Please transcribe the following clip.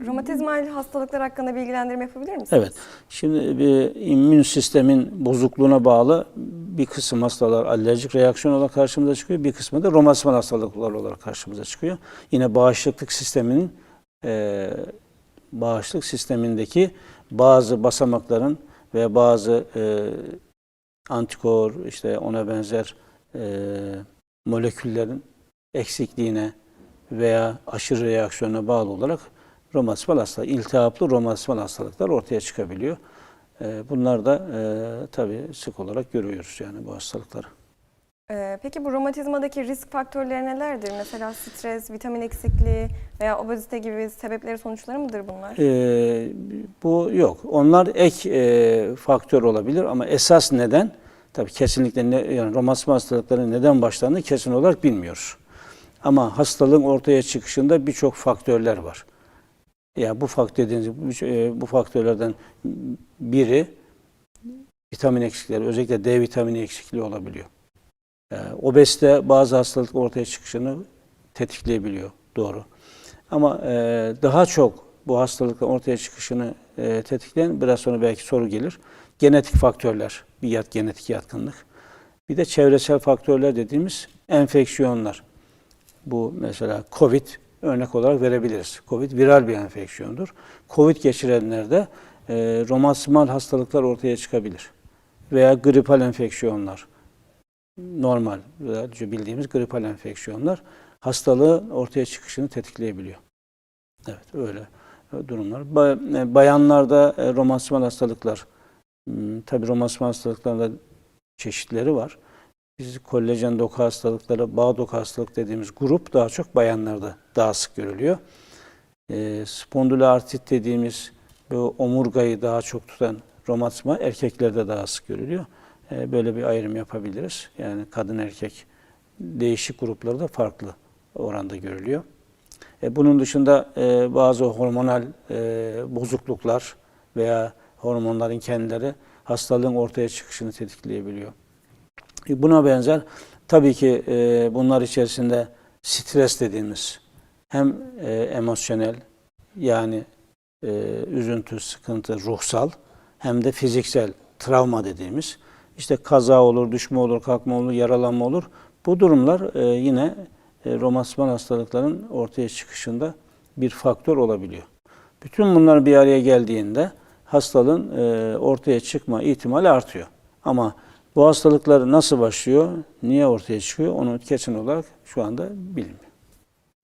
Romatizmal hastalıklar hakkında bilgilendirme yapabilir misiniz? Evet. Şimdi bir immün sistemin bozukluğuna bağlı bir kısım hastalar alerjik reaksiyon olarak karşımıza çıkıyor. Bir kısmı da romatizmal hastalıklar olarak karşımıza çıkıyor. Yine bağışıklık sisteminin e, bağışıklık sistemindeki bazı basamakların ve bazı e, antikor işte ona benzer e, moleküllerin eksikliğine veya aşırı reaksiyona bağlı olarak romatizmal hastalık, iltihaplı romatizmal hastalıklar ortaya çıkabiliyor. E, bunlar da e, tabii sık olarak görüyoruz yani bu hastalıkları. Ee, peki bu romatizmadaki risk faktörleri nelerdir? Mesela stres, vitamin eksikliği veya obezite gibi sebepleri sonuçları mıdır bunlar? E, bu yok. Onlar ek e, faktör olabilir ama esas neden tabii kesinlikle ne, yani romatizma hastalıkları neden başlandığını kesin olarak bilmiyoruz. Ama hastalığın ortaya çıkışında birçok faktörler var. Ya bu faktör dediğiniz e, bu faktörlerden biri vitamin eksikleri, özellikle D vitamini eksikliği olabiliyor. E, obezite bazı hastalık ortaya çıkışını tetikleyebiliyor. Doğru. Ama e, daha çok bu hastalıkın ortaya çıkışını tetikleyen biraz sonra belki soru gelir. Genetik faktörler, bir yat genetik yatkınlık. Bir de çevresel faktörler dediğimiz enfeksiyonlar. Bu mesela COVID örnek olarak verebiliriz. COVID viral bir enfeksiyondur. COVID geçirenlerde e, romatizmal hastalıklar ortaya çıkabilir. Veya gripal enfeksiyonlar. Normal, bildiğimiz gripal enfeksiyonlar hastalığı ortaya çıkışını tetikleyebiliyor. Evet, öyle durumlar. E, Bayanlarda e, romatizmal hastalıklar, hmm, tabii romatizmal hastalıklarında çeşitleri var. Biz kollajen doku hastalıkları, bağ doku hastalık dediğimiz grup daha çok bayanlarda daha sık görülüyor. E, spondyloartrit dediğimiz bu omurgayı daha çok tutan romatizma erkeklerde daha sık görülüyor. E, böyle bir ayrım yapabiliriz. Yani kadın erkek değişik gruplarda farklı oranda görülüyor. E, bunun dışında e, bazı hormonal e, bozukluklar veya hormonların kendileri hastalığın ortaya çıkışını tetikleyebiliyor. Buna benzer tabii ki e, bunlar içerisinde stres dediğimiz hem e, emosyonel yani e, üzüntü, sıkıntı, ruhsal hem de fiziksel travma dediğimiz işte kaza olur, düşme olur, kalkma olur, yaralanma olur. Bu durumlar e, yine e, romatizmal hastalıkların ortaya çıkışında bir faktör olabiliyor. Bütün bunlar bir araya geldiğinde hastalığın e, ortaya çıkma ihtimali artıyor. Ama bu hastalıklar nasıl başlıyor, niye ortaya çıkıyor onu kesin olarak şu anda bilinmiyor.